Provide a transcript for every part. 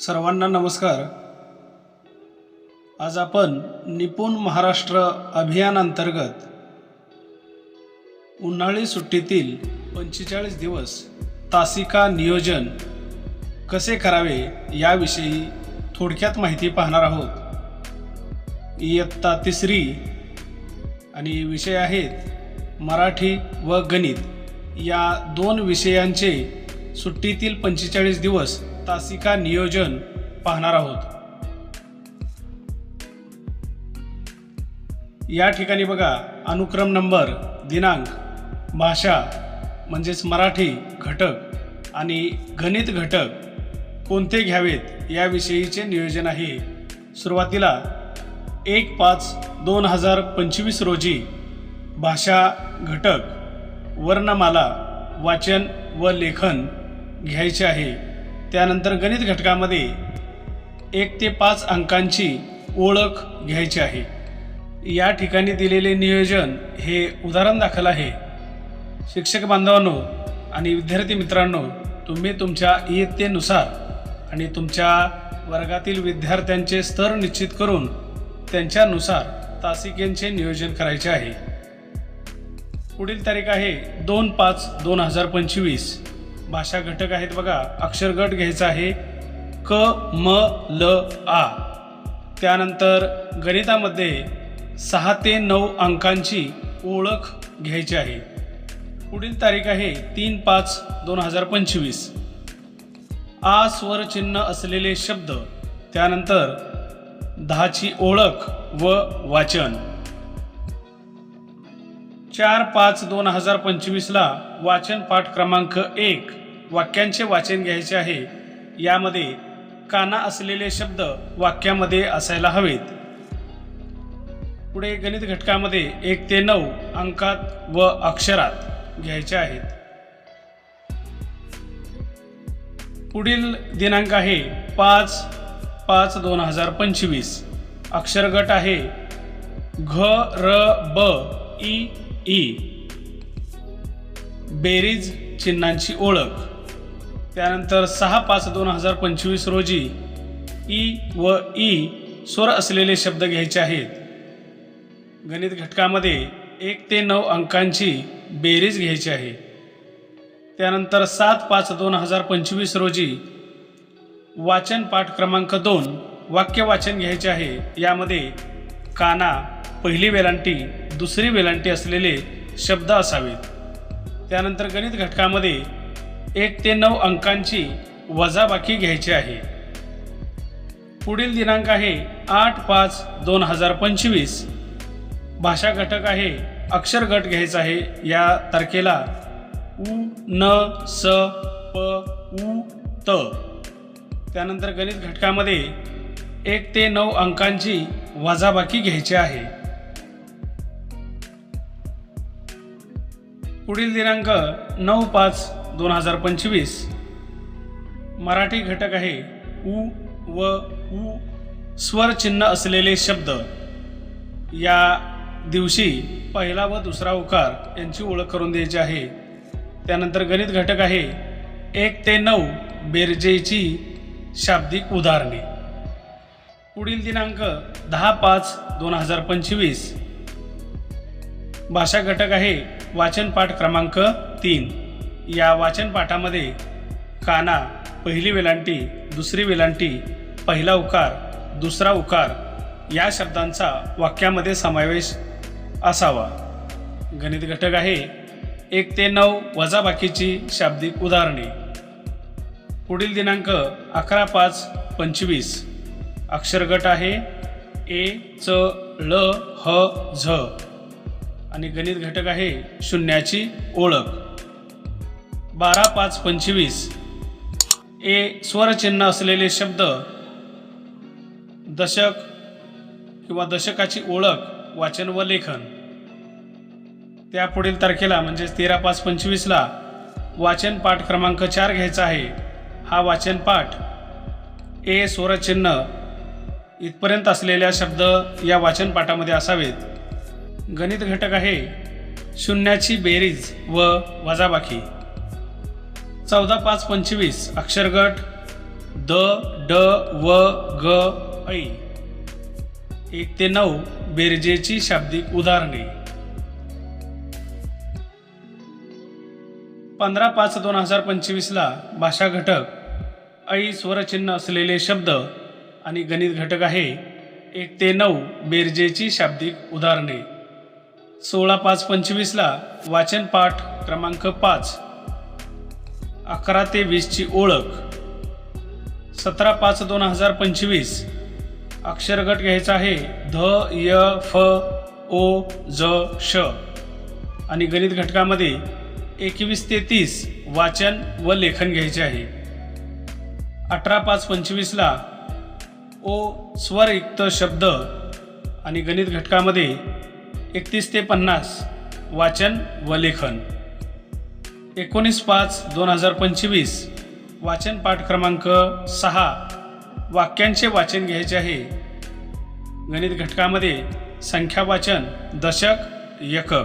सर्वांना नमस्कार. आज आपण निपुण महाराष्ट्र अभियानांतर्गत उन्हाळी सुट्टीतील पंचेचाळीस दिवस तासिका नियोजन कसे करावे याविषयी थोडक्यात माहिती पाहणार आहोत. इयत्ता तिसरी आणि विषय आहेत मराठी व गणित. या दोन विषयांचे सुट्टीतील पंचेचाळीस दिवस तासिका नियोजन पाहणार आहोत. या ठिकाणी बघा अनुक्रम नंबर दिनांक भाषा म्हणजेच मराठी घटक आणि गणित घटक कोणते घ्यावेत याविषयीचे नियोजन आहे. सुरुवातीला एक पाच दोन हजार पंचवीस रोजी भाषा घटक वर्णमाला वाचन व लेखन घ्यायचे आहे. त्यानंतर गणित घटकामध्ये एक ते पाच अंकांची ओळख घ्यायची आहे. या ठिकाणी दिलेले नियोजन हे उदाहरण दाखल आहे. शिक्षक बांधवांनो आणि विद्यार्थी मित्रांनो तुम्ही तुमच्या इयत्तेनुसार आणि तुमच्या वर्गातील विद्यार्थ्यांचे स्तर निश्चित करून त्यांच्यानुसार तासिकेंचे नियोजन करायचे आहे. पुढील तारीख आहे दोन पाच दोन हजार पंचवीस. भाषा घटक आहेत बघा. अक्षर गट घ्यायचा आहे. क म ल आ. त्यानंतर गणितामध्ये सहा ते नऊ अंकांची ओळख घ्यायची आहे. पुढील तारीख आहे तीन पाच दोन हजार पंचवीस. आ स्वर चिन्ह असलेले शब्द त्यानंतर दहाची ओळख व वाचन. चार पाच दोन हजार पंचवीसला वाचन पाठ क्रमांक एक वाक्यांचे वाचन घ्यायचे आहे. यामध्ये काना असलेले शब्द वाक्यामध्ये असायला हवेत. पुढे गणित घटकामध्ये एक ते नऊ अंकात व अक्षरात घ्यायचे आहेत. पुढील दिनांक आहे पाच पाच दोन हजार पंचवीस. अक्षरगट आहे घ र ब ई ई. बेरीज चिन्हांची ओळख. त्यानंतर सहा पाच दोन हजार पंचवीस रोजी ई व ई स्वर असलेले शब्द घ्यायचे आहेत. गणित घटकामध्ये एक ते नऊ अंकांची बेरीज घ्यायची आहे. त्यानंतर सात पाच दोन हजार पंचवीस रोजी वाचन पाठ क्रमांक दोन वाक्य वाचन घ्यायचे आहे. यामध्ये काना पहिली वेलांटी दुसरी वेलांटी असलेले शब्द असावेत. त्यानंतर गणित घटकामध्ये एक ते नऊ अंकांची वजाबाकी घ्यायची आहे. पुढील दिनांक आहे आठ पाच दोन हजार पंचवीस. भाषा घटक आहे अक्षर गट घ्यायचा आहे या तारखेला. उ न स प उ त. त्यानंतर गणित घटकामध्ये एक ते नऊ अंकांची वजाबाकी घ्यायची आहे. पुढील दिनांक नऊ पाच दोन हजार पंचवीस. मराठी घटक आहे उ व उ स्वर चिन्ह असलेले शब्द. या दिवशी पहिला व दुसरा उकार यांची ओळख करून द्यायची आहे. त्यानंतर गणित घटक आहे एक ते नऊ बेरजेची शाब्दिक उदाहरणे. पुढील दिनांक दहा पाच दोन हजार पंचवीस. भाषा घटक आहे वाचनपाठ क्रमांक तीन. या वाचनपाठामध्ये काना पहिली वेलांटी दुसरी वेलांटी पहिला उकार दुसरा उकार या शब्दांचा वाक्यामध्ये समावेश असावा. गणित घटक आहे. एक ते नऊ वजाबाकीची शाब्दिक उदाहरणे. पुढील दिनांक अकरा पाच पंचवीस. अक्षरगट आहे. ए च ल ह झ. आणि गणित घटक आहे शून्याची ओळख. बारा पाच पंचवीस. ए स्वरचिन्ह असलेले शब्द दशक किंवा दशकाची ओळख वाचन व लेखन. त्या पुढील तारखेला म्हणजेच तेरा पाच पंचवीसला वाचन पाठ क्रमांक चार घ्यायचा आहे. हा वाचन पाठ ए स्वरचिन्ह इथपर्यंत असलेल्या शब्द या वाचन पाठामध्ये असावेत. गणित घटक आहे. शून्याची बेरीज व वजाबाकी. चौदा पाच पंचवीस अक्षरगट द ड व ग ऐ एक ते नऊ बेरजेची शाब्दिक उदाहरणे. पंधरा पाच दोन हजार पंचवीसला भाषा घटक ऐ स्वरचिन्ह असलेले शब्द आणि गणित घटक आहे. एक ते नऊ बेरजेची शाब्दिक उदाहरणे. सोळा पाच पंचवीसला वाचन पाठ क्रमांक पाच. अकरा ते वीसची ओळख. सतरा पाच दोन हजार पंचवीस. अक्षरगट घ्यायचा आहे. ध य फ ओ ज श. आणि गणित घटकामध्ये एकवीस ते तीस वाचन व लेखन घ्यायचे आहे. अठरा पाच पंचवीसला ओ स्वरयुक्त शब्द आणि गणित घटकामध्ये एकतीस ते पन्नास. वाचन व लेखन. एकोणीस पाच दोन हजार पंचवीस. वाचन पाठ क्रमांक सहा. वाक्यांचे वाचन घ्यायचे आहे. गणित घटकामध्ये संख्या वाचन दशक एकक.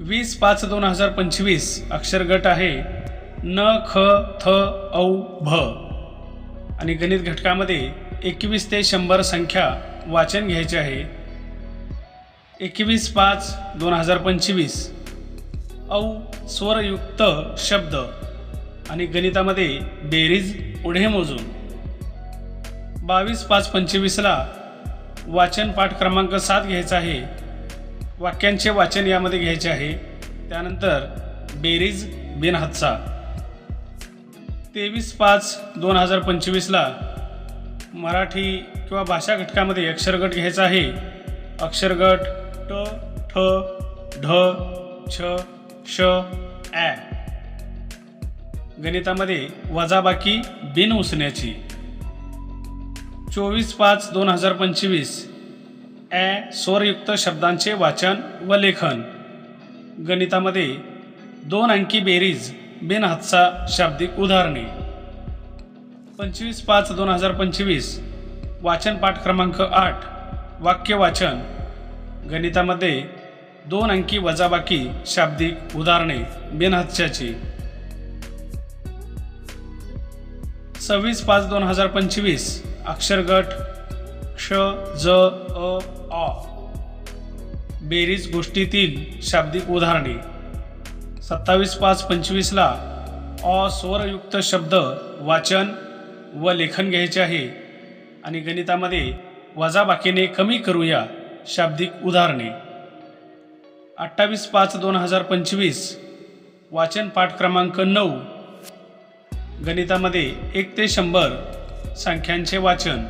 वीस पाच दोन हजार पंचवीस अक्षरगट आहे. न ख थ औ भ. आणि गणित घटकामध्ये एकवीस ते शंभर संख्या वाचन घ्यायचे आहे. एकवीस पाच दोन हजार पंचवीस. औ स्वरयुक्त शब्द. आणि गणितामध्ये बेरीज पुढे मोजून. बावीस पाच पंचवीसला वाचन पाठ क्रमांक सात घ्यायचा आहे. वाक्यांचे वाचन यामध्ये घ्यायचे आहे. त्यानंतर बेरीज बिनहातचा तेवीस पाच दोन हजार पंचवीसला मराठी किंवा भाषा घटकामध्ये अक्षरगट घ्यायचा आहे. अक्षरगट ट ठ ढ छ श ॲ गणितामध्ये वजाबाकी बिन उसण्याची. चोवीस पाच दोन हजार पंचवीस. ॲ स्वरयुक्त शब्दांचे वाचन व लेखन. गणितामध्ये दोन अंकी बेरीज बिनहातचा शाब्दिक उदाहरणे. पंचवीस पाच दोन हजार पंचवीस वाचन पाठ क्रमांक आठ वाक्य वाचन. गणितामध्ये दोन अंकी वजाबाकी शाब्दिक उदाहरणे बिनहत्याची सव्वीस पाच दोन हजार पंचवीस अक्षरगट क्ष ज अ अ. बेरीज गोष्टीतील शाब्दिक उदाहरणे. सत्तावीस पाच पंचवीसला अ स्वरयुक्त शब्द वाचन व लेखन घ्यायचे आहे. आणि गणितामध्ये वजाबाकीने कमी करूया शाब्दिक उदाहरणे. अठ्ठावीस पाच दोन हजार पंचवीस वाचन पाठ क्रमांक नऊ. गणितामध्ये एक ते शंभर संख्यांचे वाचन.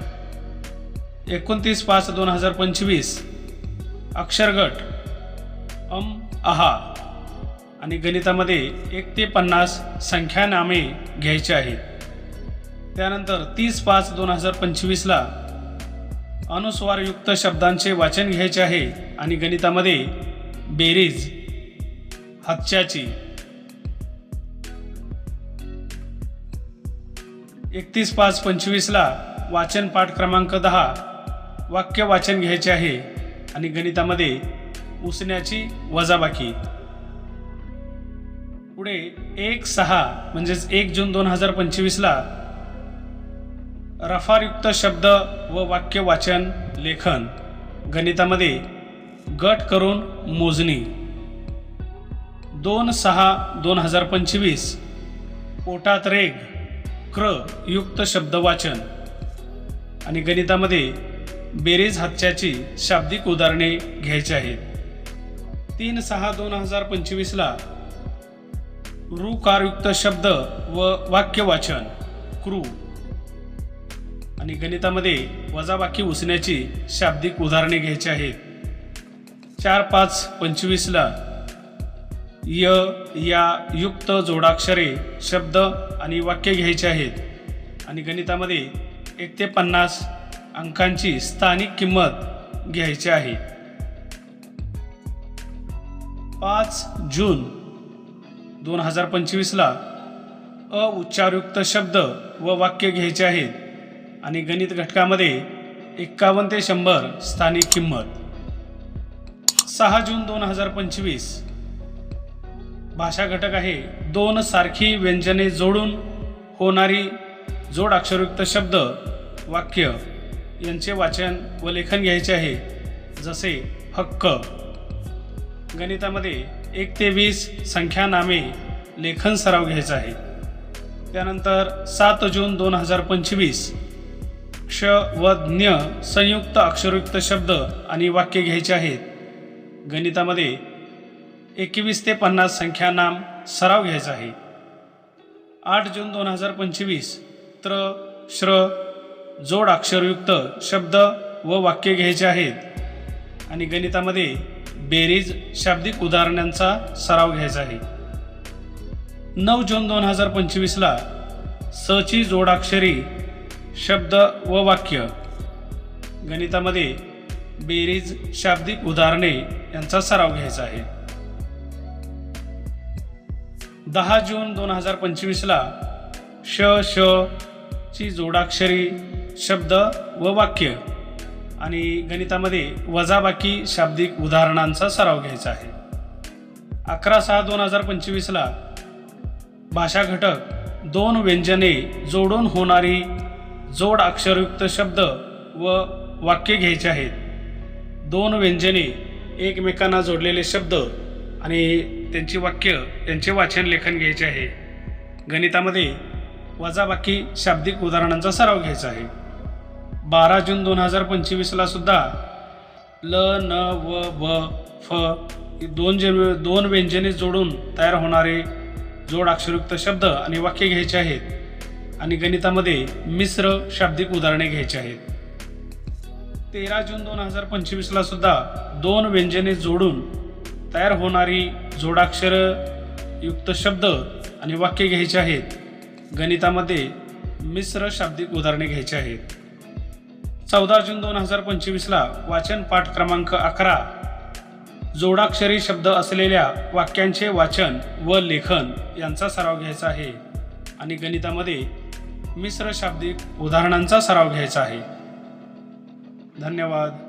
एकोणतीस पाच दोन हजार पंचवीस अक्षरगट अम आहा. आणि गणितामध्ये एक ते पन्नास संख्यानामे घ्यायचे आहेत. त्यानंतर तीस पाच दोन हजार पंचवीसला अनुस्वारयुक्त शब्दांचे वाचन घ्यायचे आहे आणि गणितामध्ये बेरीज हातच्याची. एकतीस पाच पंचवीसला वाचन पाठ क्रमांक दहा वाक्य वाचन घ्यायचे आहे आणि गणितामध्ये उसण्याची वजाबाकी. पुढे एक सहा म्हणजेच एक जून दोन हजार पंचवीसला रफारयुक्त शब्द व वाक्य वाचन लेखन गणितामध्ये गट करून मोजणी. दोन सहा दोन हजार पंचवीस. पोटात रेग क्र युक्त शब्द वाचन आणि गणितामध्ये बेरीज हातच्याची शाब्दिक उदाहरणे घ्यायची आहेत. तीन सहा दोन हजार पंचवीसला रुकारयुक्त शब्द व वाक्य वाचन क्रू. आणि गणितामध्ये वजाबाकी उसण्याची शाब्दिक उदाहरणे घ्यायची आहेत. चार पाच पंचवीसला य या युक्त जोडाक्षरे शब्द आणि वाक्य घ्यायचे आहेत. आणि गणितामध्ये एक ते पन्नास अंकांची स्थानिक किंमत घ्यायची आहे. पाच जून दोन हजार पंचवीसला अ उच्चारयुक्त शब्द व वाक्य घ्यायचे आहेत. आणि गणित घटकामध्ये एक्कावन्न ते शंभर स्थानिक किंमत. सहा जून दोन हजार पंचवीस. भाषा घटक आहे दोन सारखी व्यंजने जोडून होणारी जोड अक्षरयुक्त शब्द वाक्य यांचे वाचन व लेखन घ्यायचे आहे जसे हक्क. गणितामध्ये एक ते वीस संख्या नामे लेखन सराव घ्यायचा आहे. त्यानंतर सात जून दोन हजार पंचवीस. क्ष व ज्ञ संयुक्त अक्षरयुक्त शब्द आणि वाक्य घ्यायचे आहेत. गणितामध्ये एकवीस ते पन्नास संख्या नाम सराव घ्यायचा आहे. आठ जून दोन हजार पंचवीस त्र श्र जोड अक्षरयुक्त शब्द व वाक्य घ्यायचे आहेत. आणि गणितामध्ये बेरीज शाब्दिक उदाहरणांचा सराव घ्यायचा आहे. नऊ जून दोन हजार पंचवीसला सची जोडाक्षरी शब्द व वाक्य. गणितामध्ये बेरीज शाब्दिक उदाहरणे यांचा सराव घ्यायचा आहे. दहा जून दोन हजार पंचवीसला श श ची जोडाक्षरी शब्द व वाक्य आणि गणितामध्ये वजाबाकी शाब्दिक उदाहरणांचा सराव घ्यायचा आहे. अकरा सहा दोन हजार पंचवीसला भाषा घटक दोन व्यंजने जोडून होणारी जोड अक्षरयुक्त शब्द व वाक्य घ्यायचे आहेत. दोन व्यंजने एकमेकांना जोडलेले शब्द आणि त्यांची वाक्य यांचे वाचन लेखन घ्यायचे आहे. गणितामध्ये वजाबाकी शाब्दिक उदाहरणांचा सराव घ्यायचा आहे. बारा जून दोन हजार पंचवीसला सुद्धा ल न व व फ दोन जे दोन व्यंजने जोडून तयार होणारे जोड अक्षरयुक्त शब्द आणि वाक्य घ्यायचे आहेत. आणि गणितामध्ये मिश्र शाब्दिक उदाहरणे घ्यायची आहेत. तेरा जून दोन हजार पंचवीसला सुद्धा दोन व्यंजने जोडून तयार होणारी जोडाक्षर युक्त शब्द आणि वाक्य घ्यायचे आहेत. गणितामध्ये मिश्र शाब्दिक उदाहरणे घ्यायची आहेत. चौदा जून दोन हजार पंचवीसला वाचन पाठ क्रमांक अकरा जोडाक्षरी शब्द असलेल्या वाक्यांचे वाचन व लेखन यांचा सराव घ्यायचा आहे. आणि गणितामध्ये मिश्र शाब्दिक उदाहरणांचा सराव घ्यायचा आहे. धन्यवाद.